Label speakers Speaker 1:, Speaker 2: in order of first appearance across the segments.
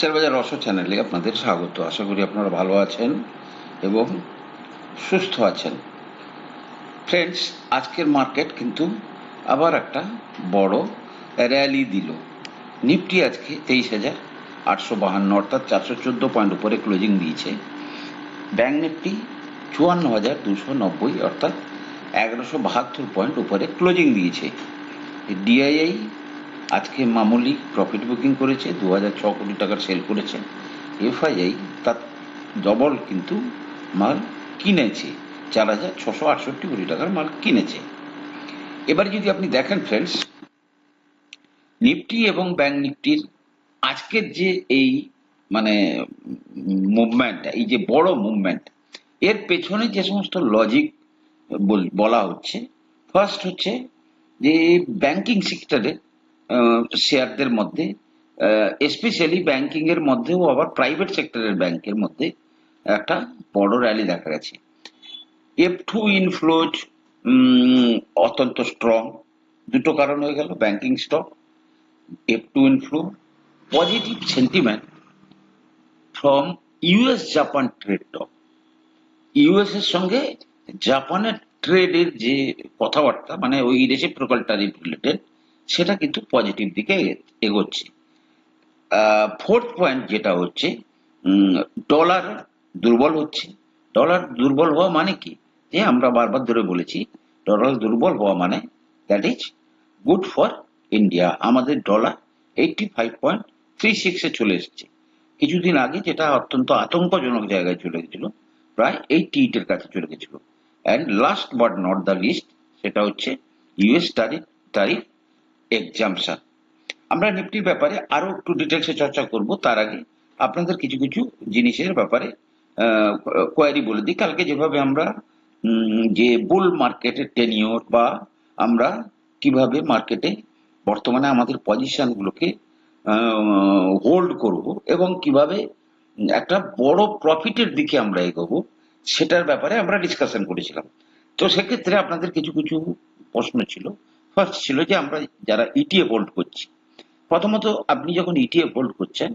Speaker 1: Share বাজার রস চ্যানেলে আপনাদের স্বাগত। আশা করি আপনারা ভালো আছেন এবং সুস্থ আছেন। ফ্রেন্ডস আজকের মার্কেট কিন্তু আবার একটা বড় র্যালি দিল। নিফটি আজকে তেইশ হাজার আটশো বাহান্ন, অর্থাৎ চারশো চোদ্দ পয়েন্ট উপরে ক্লোজিং দিয়েছে। ব্যাঙ্ক নিফটি চুয়ান্ন হাজার দুশো নব্বই, অর্থাৎ এগারোশো বাহাত্তর পয়েন্ট উপরে ক্লোজিং দিয়েছে। ডিআইআই আজকে মামুলি প্রফিট বুকিং করেছে দু হাজার ছ কোটি টাকার সেল করেছে। এফআইআই তার ডবল কিন্তু মাল কিনেছে চার হাজার ছশো আটষট্টি কোটি টাকার মাল কিনেছে। এবার যদি আপনি দেখেন ফ্রেন্ডস নিফটি এবং ব্যাংক নিফটির আজকের যে এই মানে মুভমেন্ট এই যে বড় মুভমেন্ট এর পেছনে যে সমস্ত লজিক বলা হচ্ছে ফার্স্ট হচ্ছে যে ব্যাংকিং সেক্টরে শেয়ারদের মধ্যে স্পেশালি ব্যাংকিং এর মধ্যেও আবার প্রাইভেট সেক্টরের ব্যাংকের মধ্যে একটা বড় র্যালি দেখা গেছে। এফ টু ইনফ্লোজ অত্যন্ত স্ট্রং দুটো কারণ হয়ে গেল banking stock F two inflow positive sentiment from US Japan trade talk US এর সঙ্গে জাপানের ট্রেডের যে কথাবার্তা মানে ওই রেসিপ্রোকাল টারিফ রিলেটেড সেটা কিন্তু পজিটিভ দিকে এগোচ্ছে। ফোর্থ পয়েন্ট যেটা হচ্ছে ডলার দুর্বল হচ্ছে। ডলার দুর্বল হওয়া মানে কি? যে আমরা বারবার ধরে বলেছি ডলার দুর্বল হওয়া মানে that is good for India আমাদের dollar eighty five point three সিক্সে চলে এসেছে। কিছুদিন আগে যেটা অত্যন্ত আতঙ্কজনক জায়গায় চলে গেছিল, প্রায় এইটটি এইটের কাছে চলে গেছিল। And last but not the least সেটা হচ্ছে ইউএস টারিফ টারিফ এক্সামশন আমরা নিফটির ব্যাপারে আরও একটু ডিটেলসে চর্চা করব। তার আগে আপনাদের কিছু কিছু জিনিসের ব্যাপারে কোয়ারি বলে দিই। কালকে যেভাবে আমরা যে বুল মার্কেটের টেনিওর বা আমরা কীভাবে মার্কেটে বর্তমানে আমাদের পজিশনগুলোকে হোল্ড করব এবং কীভাবে একটা বড় প্রফিটের দিকে আমরা এগোবো, সেটার ব্যাপারে আমরা ডিসকাশন করেছিলাম। তো সেক্ষেত্রে আপনাদের কিছু কিছু প্রশ্ন ছিল। ফার্স্ট ছিল যে আমরা যারা ইটিএফ হোল্ড করছি। প্রথমত আপনি যখন ইটিএফ হোল্ড করছেন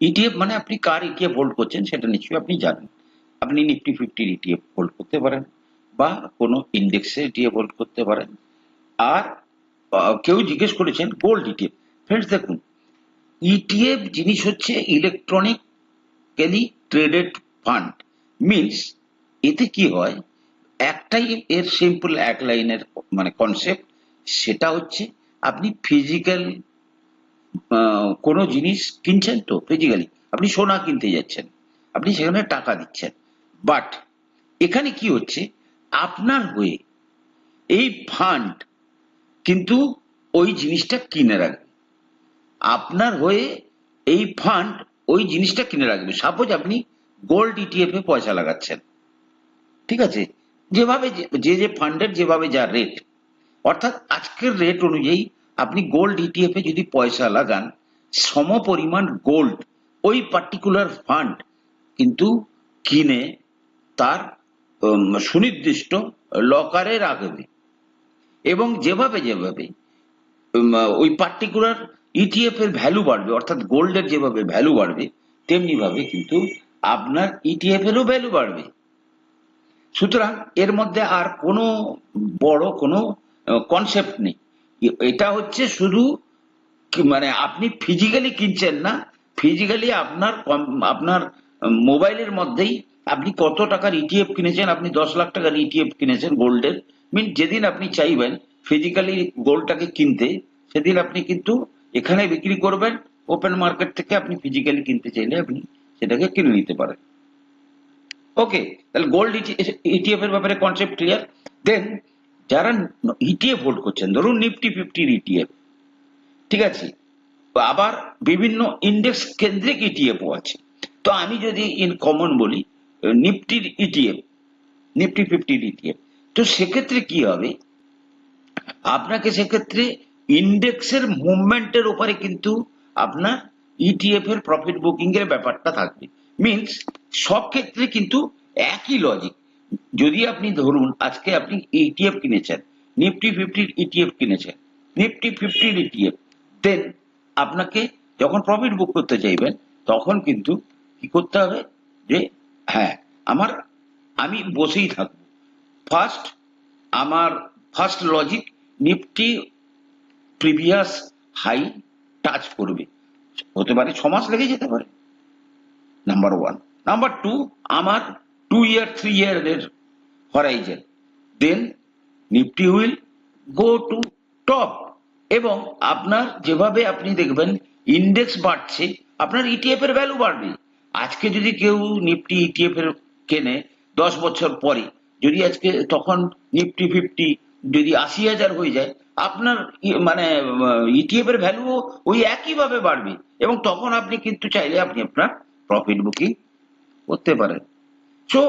Speaker 1: ইটিএফ মানে আপনি কার ইটিএফ হোল্ড করছেন সেটা নিশ্চয়ই আপনি জানেন। আপনি নিফটি ফিফটির ইটিএফ হোল্ড করতে পারেন বা কোনো ইন্ডেক্সের ইটিএফ হোল্ড করতে পারেন। আর কেউ জিজ্ঞেস করেছেন গোল্ড ইটিএফ ফ্রেন্ডস দেখুন ইটিএফ জিনিস হচ্ছে electronic electronically traded fund means এতে কি হয়? একটাই এর সিম্পল এক লাইনের মানে কনসেপ্ট সেটা হচ্ছে আপনি ফিজিক্যাল কোনো জিনিস কিনছেন তো ফিজিক্যালি আপনি সোনা কিনতে যাচ্ছেন, আপনি সেখানে টাকা দিচ্ছেন। বাট এখানে কি হচ্ছে? আপনার হয়ে এই ফান্ড কিন্তু ওই জিনিসটা কিনে রাখবে। আপনার হয়ে এই ফান্ড ওই জিনিসটা কিনে রাখবে। সাপোজ আপনি গোল্ড ইটিএফ এ পয়সা লাগাচ্ছেন। ঠিক আছে? যেভাবে যে যে ফান্ডের যেভাবে যা রেট অর্থাৎ আজকের রেট অনুযায়ী আপনি গোল্ড ইটিএফ এ যদি পয়সা লাগান, সম পরিমাণ গোল্ড ওই পার্টিকুলার ফান্ড কিন্তু কিনে তার সুনির্দিষ্ট লকারে রাখবে। এবং যেভাবে যেভাবে ওই পার্টিকুলার ইটিএফ এর ভ্যালু বাড়বে, অর্থাৎ গোল্ডের যেভাবে ভ্যালু বাড়বে তেমনি ভাবে কিন্তু আপনার ইটিএফ এরও ভ্যালু বাড়বে। সুতরাং এর মধ্যে আর কোনো বড় কোনো কনসেপ্ট নেই। এটা হচ্ছে শুধু মানে আপনি ফিজিক্যালি কিনছেন না ফিজিক্যালি আপনার আপনার মোবাইলের মধ্যেই আপনি কত টাকার ইটিএফ কিনেছেন, আপনি দশ লাখ টাকার ইটিএফ কিনেছেন গোল্ডের। মিন যেদিন আপনি চাইবেন ফিজিক্যালি গোল্ডটাকে কিনতে, সেদিন আপনি কিন্তু এখানে বিক্রি করবেন ওপেন মার্কেট থেকে আপনি ফিজিক্যালি কিনতে চাইলে আপনি সেটাকে কিনে নিতে পারেন। ওকে তাহলে গোল্ড ইটিএফ এর ব্যাপারে কনসেপ্ট ক্লিয়ার দেন যারা ইটিএফ হোল্ড করছেন, ধরুন নিফটি ফিফটির ইটিএফ ঠিক আছে? আবার বিভিন্ন ইন্ডেক্স কেন্দ্রিক ইটিএফও আছে। তো আমি যদি ইন কমন বলি নিফটির ইটিএফ নিফটি ফিফটির ইটিএফ তো সেক্ষেত্রে কি হবে? আপনাকে সেক্ষেত্রে ইন্ডেক্সের মুভমেন্টের উপরে কিন্তু আপনার ইটিএফ এর প্রফিট বুকিং এর ব্যাপারটা থাকবে। মিনস সব ক্ষেত্রে কিন্তু একই লজিক যদি আপনি ধরুন, আজকে আপনি ইটিএফ কিনেছেন নিফটি ফিফটির ইটিএফ কিনেছেন নিফটি ফিফটির ইটিএফ দেন আপনাকে যখন প্রফিট বুক করতে চাইবেন, তখন কিন্তু কি করতে হবে? যে হ্যাঁ আমার, আমি বসেই থাকব। ফার্স্ট আমার first logic Nifty previous high touch করবে। হতে পারে ছ মাস লেগে যেতে পারে। নাম্বার ওয়ান নাম্বার টু আমার টু ইয়ার থ্রি ইয়ারের horizon then Nifty will go to top এবং আপনার যেভাবে আপনি দেখবেন ইন্ডেক্স বাড়ছে, আপনার ইটিএফ এর ভ্যালু বাড়বে। আজকে যদি কেউ নিফটি ইটিএফ এর কেনে দশ বছর পরে, যদি আজকে তখন নিফটি ফিফটি যদি আশি হাজার হয়ে যায়, আপনার মানে ইটিএফ এর ভ্যালু ওই একইভাবে বাড়বে। এবং তখন আপনি কিন্তু চাইলে আপনি আপনার প্রফিট বুকিং করতে পারেন সো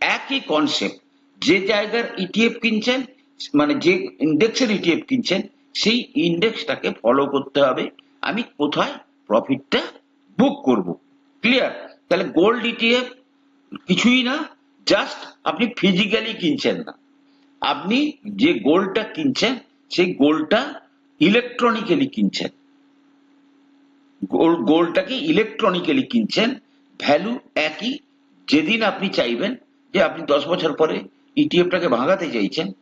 Speaker 1: একই কনসেপ্ট যে জায়গার ইটিএফ কিনছেন মানে যে ইন্ডেক্সের ইটিএফ কিনছেন, সেই ইন্ডেক্সটাকে ফলো করতে হবে। আমি কোথায় প্রফিটটা বুক করব? ক্লিয়ার তাহলে গোল্ড ইটিএফ কিছুই না জাস্ট আপনি ফিজিক্যালি কিনছেন না। আপনি যে গোল্ডটা কিনছেন, সেই গোল্ডটা ইলেকট্রনিক্যালি কিনছেন। গোল্ড গোল্ডটাকে ইলেকট্রনিক্যালি কিনছেন। ভ্যালু একই। যেদিন আপনি চাইবেন যে আপনি দশ বছর পরে ইটিএফটাকে ভাঙাতে চাইছেন,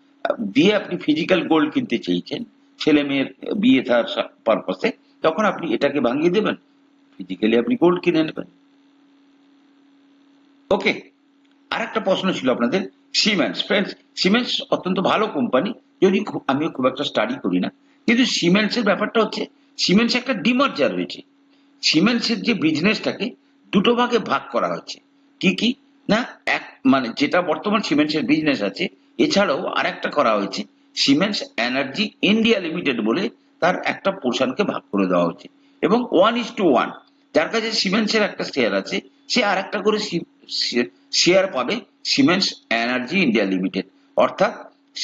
Speaker 1: দিয়ে আপনি ফিজিক্যাল গোল্ড কিনতে চাইছেন, ছেলে মেয়ের বিয়ে থার পারপাসে তখন আপনি এটাকে ভাঙিয়ে দেবেন। ফিজিক্যালি আপনি গোল্ড কিনে নেবেন। ওকে আর একটা প্রশ্ন ছিল আপনাদের। সিমেন্টস ফ্রেন্ডস সিমেন্টস অত্যন্ত ভালো কোম্পানি যদি আমিও খুব একটা স্টাডি করি না। কিন্তু সিমেন্টসের ব্যাপারটা হচ্ছে সিমেন্টস একটা ডিমার্জার হয়েছে। সিমেন্টসের যে বিজনেসটাকে দুটো ভাগে ভাগ করা হচ্ছে। কি কি? না, এক মানে যেটা বর্তমান সিমেন্টসের বিজনেস আছে, এছাড়াও আরেকটা করা হয়েছে, সিমেন্টস এনার্জি ইন্ডিয়া লিমিটেড বলে তার একটা পোর্শনকে ভাগ করে দেওয়া হচ্ছে। এবং ওয়ান ইস টু ওয়ান, যার কাছে সিমেন্টসের একটা শেয়ার আছে, সে আর একটা করে শেয়ার পাবে সিমেন্টস এনার্জি ইন্ডিয়া লিমিটেড। অর্থাৎ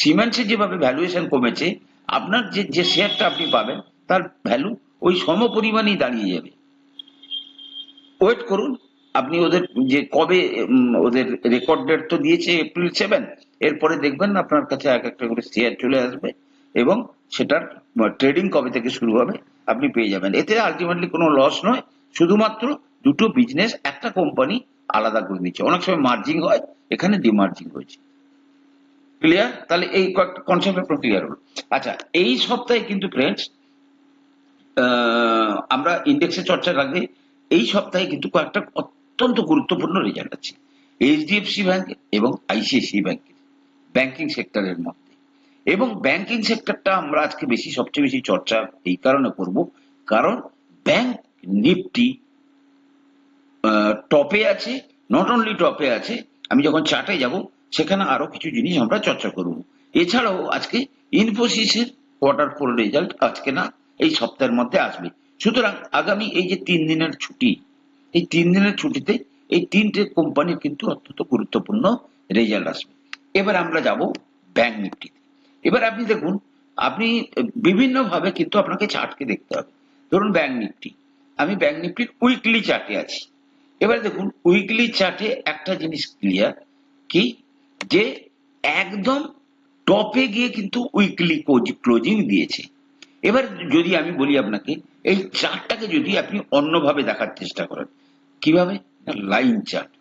Speaker 1: সিমেন্টসের যেভাবে ভ্যালুয়েশন কমেছে, আপনার যে যে শেয়ারটা আপনি পাবেন তার ভ্যালু ওই সম পরিমাণেই দাঁড়িয়ে যাবে। ওয়েট করুন, আপনি ওদের যে কবে ওদের রেকর্ড ডেট তো দিয়েছে এপ্রিল সেভেন এরপরে দেখবেন আপনার কাছে এক একটা করে শেয়ার চলে আসবে এবং সেটার ট্রেডিং কবে থেকে শুরু হবে আপনি পেয়ে যাবেন। এতে আলটিমেটলি কোনো লস নয়, শুধুমাত্র দুটো বিজনেস একটা কোম্পানি আলাদা করে নিচ্ছে। অনেক সময় মার্জিং হয়, এখানে ডিমার্জিং হয়েছে। ক্লিয়ার তাহলে এই কনসেপ্ট আপনার ক্লিয়ার হলো আচ্ছা এই সপ্তাহে কিন্তু ফ্রেন্ডস আমরা ইন্ডেক্সে চর্চা রাখবে এই সপ্তাহে কিন্তু কয়েকটা অত্যন্ত গুরুত্বপূর্ণ রেজাল্ট আছে। এইচডিএফসি ব্যাংক এবং আইসিআইসি ব্যাংকের ব্যাংকিং সেক্টরের মধ্যে। এবং ব্যাংকিং সেক্টরটা আমরা আজকে বেশি, সবচেয়ে বেশি চর্চা এই কারণে করব। কারণ ব্যাংক নিফটি টপে আছে নট অনলি টপে আছে, আমি যখন চার্টে যাব, সেখানে আরও কিছু জিনিস আমরা চর্চা করব। এছাড়াও আজকে ইনফোসিসের কোয়ার্টার ফোর রেজাল্ট আজকে না এই সপ্তাহের মধ্যে আসবে। সুতরাং আগামী এই যে তিন দিনের ছুটি, এই তিন দিনের ছুটিতে এই তিনটে কোম্পানির কিন্তু অত্যন্ত গুরুত্বপূর্ণ রেজাল্ট আসবে। এবার আমরা যাব ব্যাংক নিফটিতে এবার আপনি দেখুন, আপনি বিভিন্ন ভাবে কিন্তু আপনাকে চার্টকে দেখতে হবে। ধরুন ব্যাংক নিফটি আমি ব্যাংক নিফটির উইকলি চার্টে আছি। এবার দেখুন উইকলি চার্টে একটা জিনিস ক্লিয়ার কি? যে একদম টপে গিয়ে কিন্তু উইকলি ক্লোজিং দিয়েছে। এবার যদি আমি বলি আপনাকে, এই চার্টটাকে যদি আপনি অন্যভাবে দেখার চেষ্টা করেন, কীভাবে? Line chart.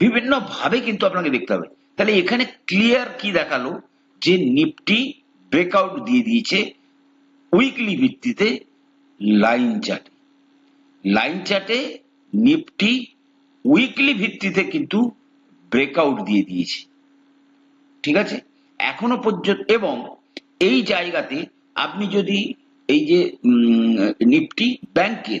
Speaker 1: বিভিন্ন ভাবে কিন্তু আপনাকে দেখতে হবে। তাহলে এখানে ক্লিয়ার কি দেখাল? যে নিফটি ব্রেকআউট দিয়ে দিয়েছে উইকলি ভিত্তিতে লাইন চার্টে। লাইন চার্টে নিফটি উইকলি ভিত্তিতে কিন্তু ব্রেকআউট দিয়ে দিয়েছে। ঠিক আছে? এখনও পর্যন্ত এবং এই জায়গাতে আপনি যদি এই যে নিফটি ব্যাংকের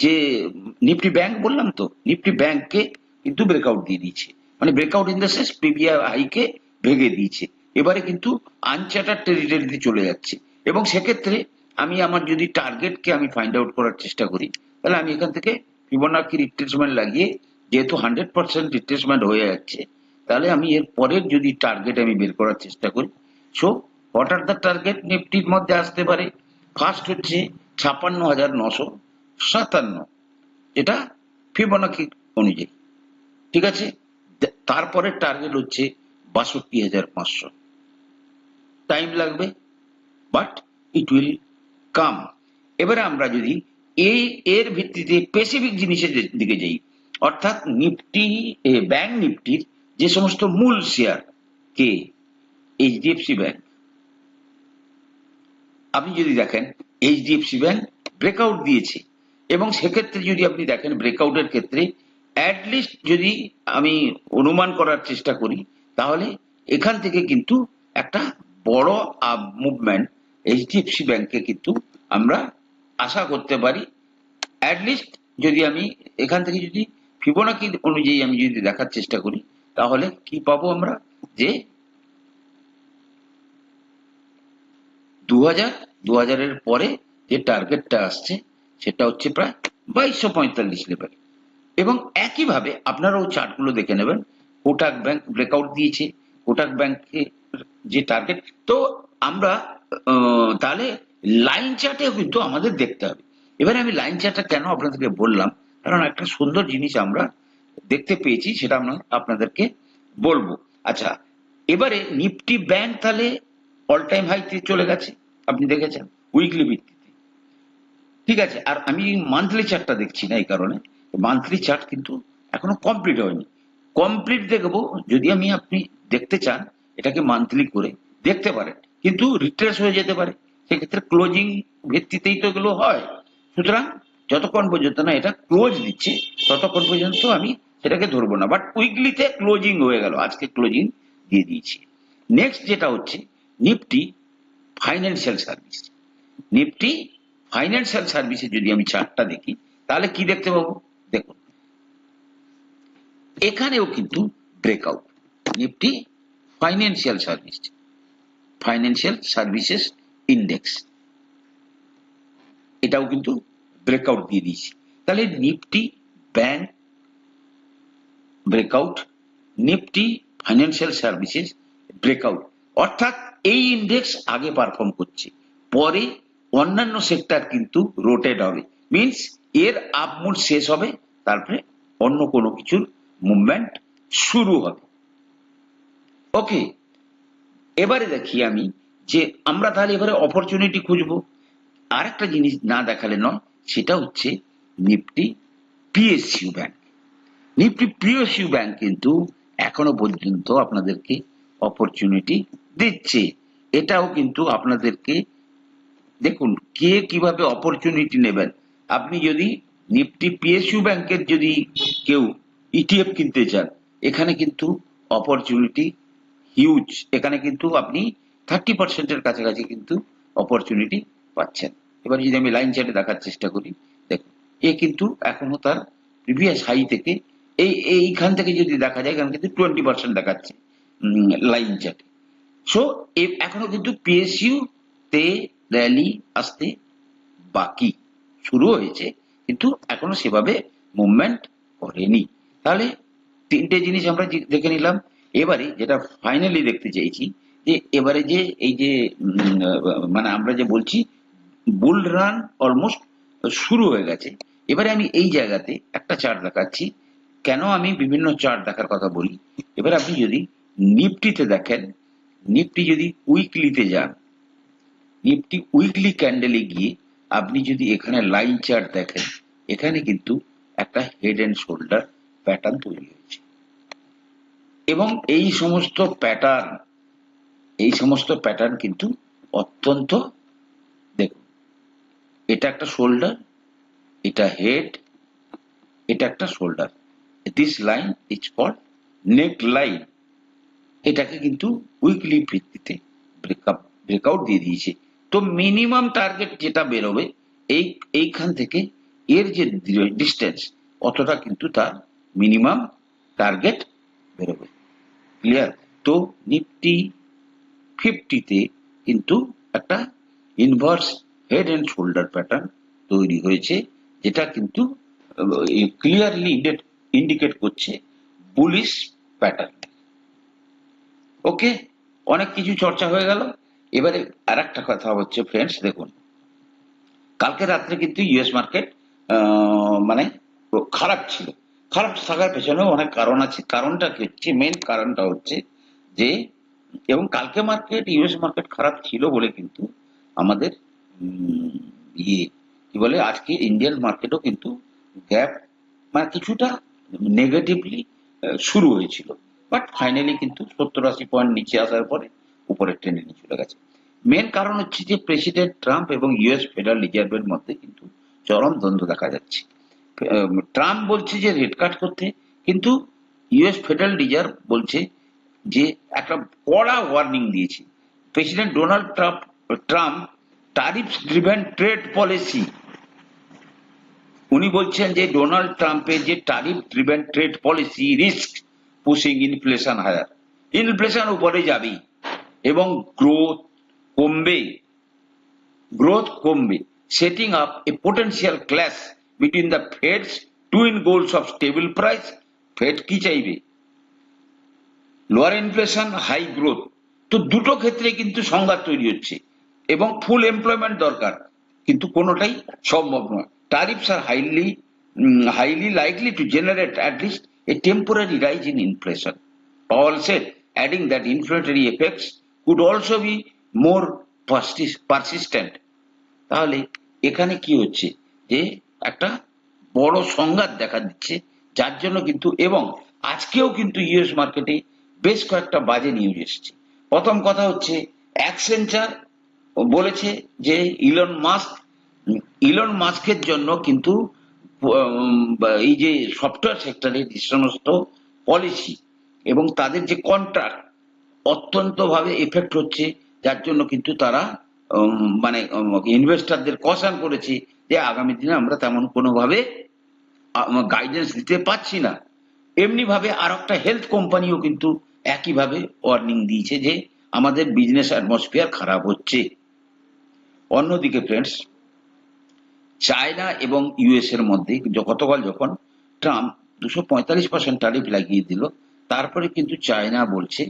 Speaker 1: যে, নিফটি ব্যাংক বললাম তো, নিফটি ব্যাংককে কিন্তু ব্রেকআউট দিয়ে দিয়েছে। মানে breakout in the sense previous হাইকে ভেঙে দিয়েছে। এবারে কিন্তু আনচার্টার টেরিটরিতে চলে যাচ্ছে। এবং সেক্ষেত্রে আমি আমার যদি টার্গেটকে আমি ফাইন্ড আউট করার চেষ্টা করি, তাহলে আমি এখান থেকে ফিবোনাকি রিট্রেসমেন্ট লাগিয়ে, যেহেতু হান্ড্রেড পার্সেন্ট রিট্রেসমেন্ট হয়ে যাচ্ছে, তাহলে আমি এর পরের যদি টার্গেট আমি বের করার চেষ্টা করি so what are the target নিফটির মধ্যে আসতে পারে। ফার্স্ট হচ্ছে ছাপান্ন হাজার নশো সাতান্ন। এটা ফিবোনাকি অনুযায়ী। ঠিক আছে? তারপরে টার্গেট হচ্ছে বাষট্টি হাজার পাঁচশো। টাইম লাগবে বাট ইট উইল কাম এবারে আমরা যদি এই, এর ভিত্তিতে স্পেসিফিক জিনিসের দিকে যাই, অর্থাৎ নিফটি ব্যাংক নিফটির যে সমস্ত মূল শেয়ার কে এইচডিএফসি ব্যাংক আপনি যদি দেখেন এইচডিএফসি ব্যাংক ব্রেকআউট দিয়েছে। এবং সেক্ষেত্রে যদি আপনি দেখেন ব্রেকআউটের ক্ষেত্রে অ্যাটলিস্ট যদি আমি অনুমান করার চেষ্টা করি, তাহলে এখান থেকে কিন্তু একটা বড় আপ মুভমেন্ট এইচডিএফসি ব্যাংকে কিন্তু আমরা আশা করতে পারি। অ্যাটলিস্ট যদি আমি এখান থেকে যদি ফিবোনাকি অনুযায়ী আমি যদি দেখার চেষ্টা করি, তাহলে কি পাবো আমরা? যে দু হাজার দু হাজারের পরে যে টার্গেটটা আসছে, সেটা হচ্ছে প্রায় বাইশশো পঁয়তাল্লিশ লেভেল এবং একইভাবে আপনারাও চার্টগুলো দেখে নেবেন। কোটাক ব্যাংক ব্রেকআউট দিয়েছে। কোটাক ব্যাংকে যে টার্গেট তো আমরা তাহলে লাইন চার্টেও কিন্তু আমাদের দেখতে হবে। এবারে আমি লাইন চার্টটা কেন আপনাদেরকে বললাম? কারণ একটা সুন্দর জিনিস আমরা দেখতে পেয়েছি, সেটা আমরা আপনাদেরকে বলব। আচ্ছা এবারে নিফটি ব্যাংক তাহলে অল টাইম হাইতে চলে গেছে। আপনি দেখেছেন উইকলি ভিত্তিতে। ঠিক আছে, আর আমি মান্থলি চার্টটা দেখছি না এই কারণে। মান্থলি চার্ট কিন্তু এখনও কমপ্লিট হয়নি। কমপ্লিট দেখব, যদি আমি আপনি দেখতে চান, এটাকে মান্থলি করে দেখতে পারেন। কিন্তু রিট্রেস হয়ে যেতে পারে। সেক্ষেত্রে ক্লোজিং ভিত্তিতেই তো এগুলো হয়। সুতরাং যতক্ষণ পর্যন্ত না এটা ক্লোজ দিচ্ছে, ততক্ষণ পর্যন্ত আমি সেটাকে ধরবো না। বাট উইকলিতে ক্লোজিং হয়ে গেল। আজকে ক্লোজিং দিয়ে দিয়েছি। নেক্সট যেটা হচ্ছে Nifty financial service Nifty financial সার্ভিসে যদি আমি চার্টটা দেখি, তাহলে কি দেখতে পাবো? দেখুন। এখানেও কিন্তু breakout Nifty financial service financial services index এটাও কিন্তু ব্রেকআউট দিয়ে দিয়েছি। তাহলে Nifty bank breakout Nifty financial services breakout অর্থাৎ এই ইন্ডেক্স আগে পারফর্ম করছে। পরে অন্যান্য সেক্টর কিন্তু রোটেট হবে। মিন্স এর আপমুড শেষ হবে, তারপরে অন্য কোনো কিছুর মুভমেন্ট শুরু হবে। ওকে এবারে দেখি আমি যে আমরা তাহলে এবারে অপরচুনিটি খুঁজবো। আরেকটা জিনিস না দেখালে নয়, সেটা হচ্ছে Nifty PSU bank Nifty PSU bank কিন্তু এখনও পর্যন্ত আপনাদেরকে অপরচুনিটি দিচ্ছে। এটাও কিন্তু আপনাদেরকে দেখুন, কে কীভাবে অপরচুনিটি নেবেন। আপনি যদি নিফটি পিএসইউ ব্যাংকের যদি কেউ ইটিএফ কিনতে চান, এখানে কিন্তু অপরচুনিটি হিউজ এখানে কিন্তু আপনি থার্টি পার্সেন্টের কাছাকাছি কিন্তু অপরচুনিটি পাচ্ছেন। এবার যদি আমি লাইন চার্টে দেখার চেষ্টা করি, দেখুন, এ কিন্তু এখনও তার প্রিভিয়াস হাই থেকে, এই, এইখান থেকে যদি দেখা যায়, এখানে কিন্তু টোয়েন্টি পার্সেন্ট দেখাচ্ছে লাইন চার্টে সো এখনও কিন্তু পিএসইউ তে র্যালি আসতে বাকি শুরু হয়েছে, কিন্তু এখনও সেভাবে মুভমেন্ট করেনি। তাহলে তিনটে জিনিস আমরা দেখে নিলাম। এবারে যেটা ফাইনালি দেখতে চাইছি, যে এবারে যে এই যে মানে আমরা যে বলছি বুল রান অলমোস্ট শুরু হয়ে গেছে। এবারে আমি এই জায়গাতে একটা চার্ট দেখাচ্ছি। কেন আমি বিভিন্ন চার্ট দেখার কথা বলি? এবার আপনি যদি নিফটিতে দেখেন নিফটি যদি উইকলিতে যান, নিফটি উইকলি ক্যান্ডেলে গিয়ে আপনি যদি এখানে লাইন চার্ট দেখেন, এখানে কিন্তু একটা হেড অ্যান্ড শোল্ডার প্যাটার্ন তৈরি হয়েছে। এবং এই সমস্ত প্যাটার্ন এই সমস্ত প্যাটার্ন কিন্তু অত্যন্ত, দেখুন, এটা একটা শোল্ডার এটা হেড এটা একটা shoulder this line is called neckline এটাকে কিন্তু উইকলি ভিত্তিতে ব্রেকআপ ব্রেকআউট দিয়ে দিয়েছে। তো মিনিমাম টার্গেট যেটা বেরোবে, এই, এইখান থেকে এর যে ডিস্টেন্স অতটা কিন্তু তার মিনিমাম টার্গেট বেরোবে। ক্লিয়ার তো নিফটি ফিফটিতে কিন্তু একটা inverse head and shoulder pattern তৈরি হয়েছে, যেটা কিন্তু ক্লিয়ারলি ইন্ডিকেট করছে বুলিশ প্যাটার্ন ওকে, অনেক কিছু চর্চা হয়ে গেল। এবারে আর একটা কথা হচ্ছে ফ্রেন্ডস দেখুন। কালকে রাত্রে কিন্তু ইউএস মার্কেট মানে খারাপ ছিল। খারাপ থাকার পেছনেও অনেক কারণ আছে। কারণটা কি হচ্ছে? মেন কারণটা হচ্ছে যে, এবং কালকে মার্কেট ইউএস মার্কেট খারাপ ছিল বলে কিন্তু আমাদের ইয়ে কি বলে, আজকে ইন্ডিয়ান মার্কেটও কিন্তু গ্যাপ মানে কিছুটা নেগেটিভলি শুরু হয়েছিল। বাট ফাইনালি কিন্তু সত্তর আশি পয়েন্ট নিচে আসার পরে উপরের ট্রেনে নিয়ে চলে গেছে। মেন কারণ হচ্ছে যে প্রেসিডেন্ট ট্রাম্প এবং ইউএস ফেডারেল রিজার্ভের মধ্যে কিন্তু চরম দ্বন্দ্ব দেখা যাচ্ছে। ট্রাম্প বলছে যে রেট কাট করতে, কিন্তু ইউএস ফেডারেল রিজার্ভ বলছে যে একটা কড়া ওয়ার্নিং দিয়েছে। President Donald Trump Trump tariff driven trade policy উনি বলছেন যে ডোনাল্ড ট্রাম্পের যে tariff driven trade policy risk pushing inflation higher inflation উপরে যাবেই এবং গ্রোথ কমবে। গ্রোথ কমবে। Setting up a potential clash between the Fed's twin goals of stable price Fed কি চাইবে? লোয়ার ইনফ্লেশন হাই গ্রোথ তো দুটো ক্ষেত্রে কিন্তু সংঘাত তৈরি হচ্ছে এবং ফুল এমপ্লয়মেন্ট দরকার। কিন্তু কোনোটাই সম্ভব নয়। Tariffs are highly highly likely to generate at a temporary rise in inflation Powell said, adding that inflationary effects could also be more persis- persistent. তাহলে এখানে কি হচ্ছে? যে একটা বড় সংঘাত দেখা দিচ্ছে যার জন্য কিন্তু এবং আজকেও কিন্তু ইউএস মার্কেটে বেশ কয়েকটা বাজে নিউজ এসেছে। প্রথম কথা হচ্ছে অ্যাক্সেঞ্চার বলেছে যে ইলন মাস্ক ইলন মাস্কের জন্য কিন্তু এই যে সফটওয়্যার সেক্টরের যে সমস্ত পলিসি এবং তাদের যে কন্ট্রাক্ট অত্যন্ত ভাবে এফেক্ট হচ্ছে, যার জন্য কিন্তু তারা মানে ইনভেস্টরদের কষান করেছে যে আগামী দিনে আমরা তেমন কোনোভাবে গাইডেন্স দিতে পারছি না। এমনি ভাবে আর একটা হেলথ কোম্পানিও কিন্তু একইভাবে ওয়ার্নিং দিয়েছে যে আমাদের বিজনেস অ্যাটমসফিয়ার খারাপ হচ্ছে। অন্যদিকে ফ্রেন্ডস চায়না এবং ইউএস এর মধ্যে গতকাল যখন ট্রাম্প দুশো পঁয়তাল্লিশ পার্সেন্ট ট্যারিফ লাগিয়ে দিল, তারপরে কিন্তু চায়না বলছে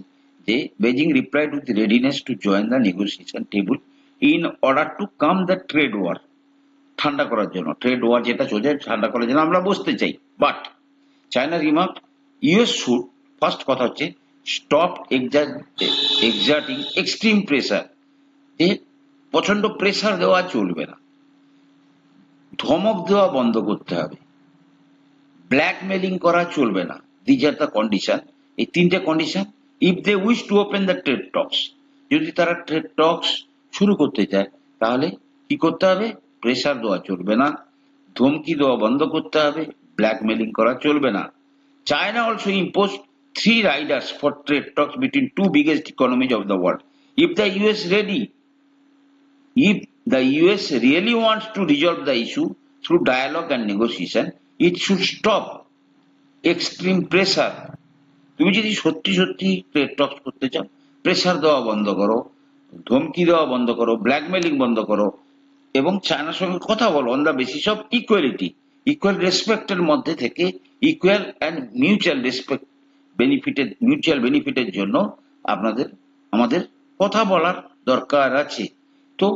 Speaker 1: যে Beijing replied with readiness to join the negotiation table in order to calm the trade war ঠান্ডা করার জন্য ট্রেড ওয়ার যেটা চলছে ঠান্ডা করার জন্য আমরা বসতে চাই। But China remark US should first কথা হচ্ছে স্টপ এক্সার্টিং এক্সট্রিম প্রেসার যে প্রচণ্ড প্রেসার দেওয়া চলবে না। ধমক দেওয়া বন্ধ করতে হবে। ব্ল্যাকমেলিং করা চলবে না। দিজ আর দ্য কন্ডিশন এই তিনটে condition if they wish to open the trade talks যদি তারা ট্রেড টক্স শুরু করতে চায়, তাহলে কি করতে হবে? প্রেশার দেওয়া চলবে না। ধমকি দেওয়া বন্ধ করতে হবে। ব্ল্যাকমেলিং করা চলবে না। China also impose three riders for trade talks between two biggest economies of the world if the US ready If the US really wants to resolve the issue through dialogue and negotiation, it should stop extreme pressure. তুমি যদি সত্যি সত্যি টক্স করতে চাও pressure দেওয়া বন্ধ করো ধমকি দেওয়া বন্ধ করো ব্ল্যাকমেলিং বন্ধ করো এবং চায়নার সঙ্গে কথা বলো on the basis of equality equal রেসপেক্টের মধ্যে থেকে ইকুয়াল অ্যান্ড মিউচুয়াল রেসপেক্ট বেনিফিটের মিউচুয়াল বেনিফিটের জন্য আপনাদের আমাদের কথা বলার দরকার আছে তো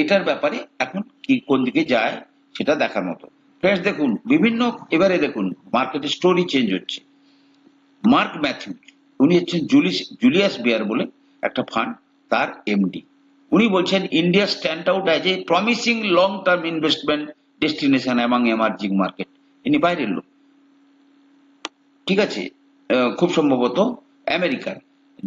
Speaker 1: এটার ব্যাপারে এখন কি, কোন দিকে যায় সেটা দেখার মতো। ফ্রেন্ডস দেখুন, বিভিন্ন, এবারে দেখুন মার্কেটে স্টোরি চেঞ্জ হচ্ছে। মার্ক ম্যাথিউ উনি হচ্ছেন জুলিস জুলিয়াস বিয়ার বলে একটা ফান্ড তার এমডি উনি বলছেন India stand out as a promising long term investment destination among emerging market ইনি বাইরের লোক। ঠিক আছে খুব সম্ভবত আমেরিকার।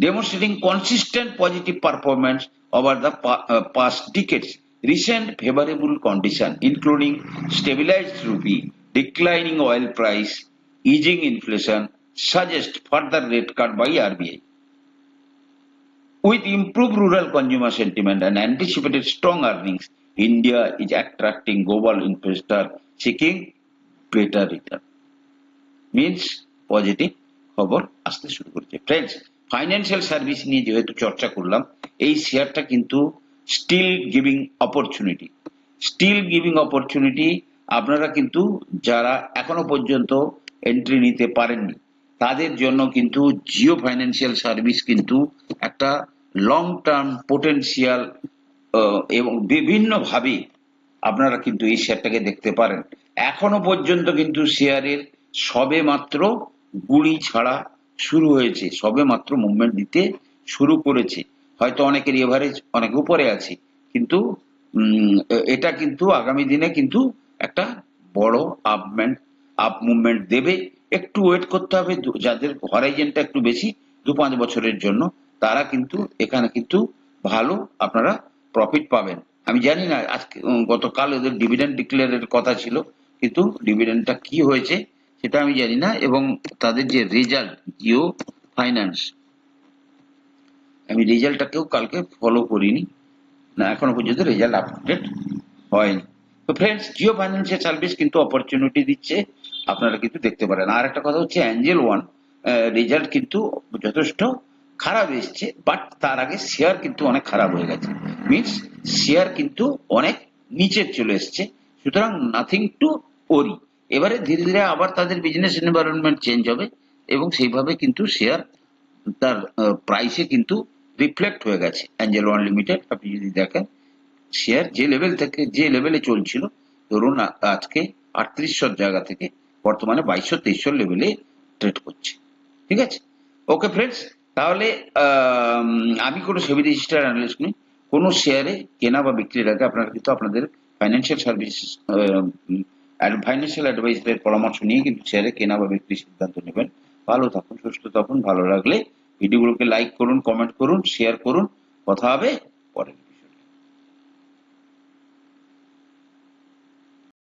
Speaker 1: Demonstrating consistent positive performance over the pa- uh, past decades. Recent favorable condition, including stabilized rupee, declining oil price, easing inflation, suggest further rate cut by RBI. With improved rural consumer sentiment and anticipated strong earnings, India is attracting global investor seeking better return. Means positive খবর আসতে শুরু করেছে friends financial service নিয়ে যেহেতু চর্চা করলাম এই শেয়ারটা কিন্তু still giving opportunity still giving opportunity আপনারা কিন্তু যারা এখনও পর্যন্ত এন্ট্রি নিতে পারেননি, তাদের জন্য কিন্তু জিও ফাইন্যান্সিয়াল সার্ভিস কিন্তু একটা লং টার্ম পোটেনশিয়াল এবং বিভিন্নভাবে আপনারা কিন্তু এই শেয়ারটাকে দেখতে পারেন। এখনও পর্যন্ত কিন্তু শেয়ারের সবে মাত্র গুড়ি ছাড়া শুরু হয়েছে সবে মাত্র মুভমেন্ট দিতে শুরু করেছে। হয়তো অনেকের এভারেজ অনেক উপরে আছে। কিন্তু এটা কিন্তু আগামী দিনে কিন্তু একটা বড় আপমেন্ট আপ মুভমেন্ট দেবে। একটু ওয়েট করতে হবে। যাদের হরাইজেনটা একটু বেশি, দু পাঁচ বছরের জন্য, তারা কিন্তু এখানে কিন্তু ভালো আপনারা প্রফিট পাবেন। আমি জানি না, আজকে গতকাল ওদের ডিভিডেন্ড ডিক্লেয়ারের কথা ছিল, কিন্তু ডিভিডেন্ডটা কি হয়েছে, সেটা আমি জানি না। এবং তাদের যে রেজাল্ট জিও ফাইন্যান্স আমি রেজাল্টটাকেও কালকে ফলো করিনি। না, এখনও পর্যন্ত রেজাল্ট আপডেট হয়নি। তো ফ্রেন্ডস জিও ফাইন্যান্সিয়াল সার্ভিস কিন্তু অপরচুনিটি দিচ্ছে। আপনারা কিন্তু দেখতে পারেন। আর একটা কথা হচ্ছে অ্যাঞ্জেল ওয়ান রেজাল্ট কিন্তু যথেষ্ট খারাপ এসছে বাট তার আগে শেয়ার কিন্তু অনেক খারাপ হয়ে গেছে। মিনস শেয়ার কিন্তু অনেক নিচে চলে এসছে। সুতরাং নাথিং টু ওরি এবারে ধীরে ধীরে আবার তাদের বিজনেস এনভায়রনমেন্ট চেঞ্জ হবে এবং সেইভাবে কিন্তু শেয়ার তার প্রাইসে কিন্তু রিফ্লেক্ট হয়ে গেছে। অ্যাঞ্জেল ওয়ান লিমিটেড আপনি যদি দেখেন শেয়ার যে লেভেল থেকে, যে লেভেলে চলছিল, ধরুন আজকে আটত্রিশশোর জায়গা থেকে, বর্তমানে বাইশশো তেইশশো লেভেলে ট্রেড করছে। ঠিক আছে? ওকে ফ্রেন্ডস তাহলে, আমি কোনো সেবি রেজিস্টার অ্যানালিস্ট নই, কোনো শেয়ারে কেনা বা বিক্রির আগে আপনারা কিন্তু আপনাদের ফাইন্যান্সিয়াল সার্ভিস ফাইন্যান্সিয়াল অ্যাডভাইসারের পরামর্শ নিয়ে কিন্তু শেয়ারে কেনা বা বিক্রির সিদ্ধান্ত নেবেন। ভালো থাকুন, সুস্থ থাকুন, ভালো লাগলে ভিডিওগুলোকে লাইক করুন কমেন্ট করুন শেয়ার করুন। কথা হবে পরে।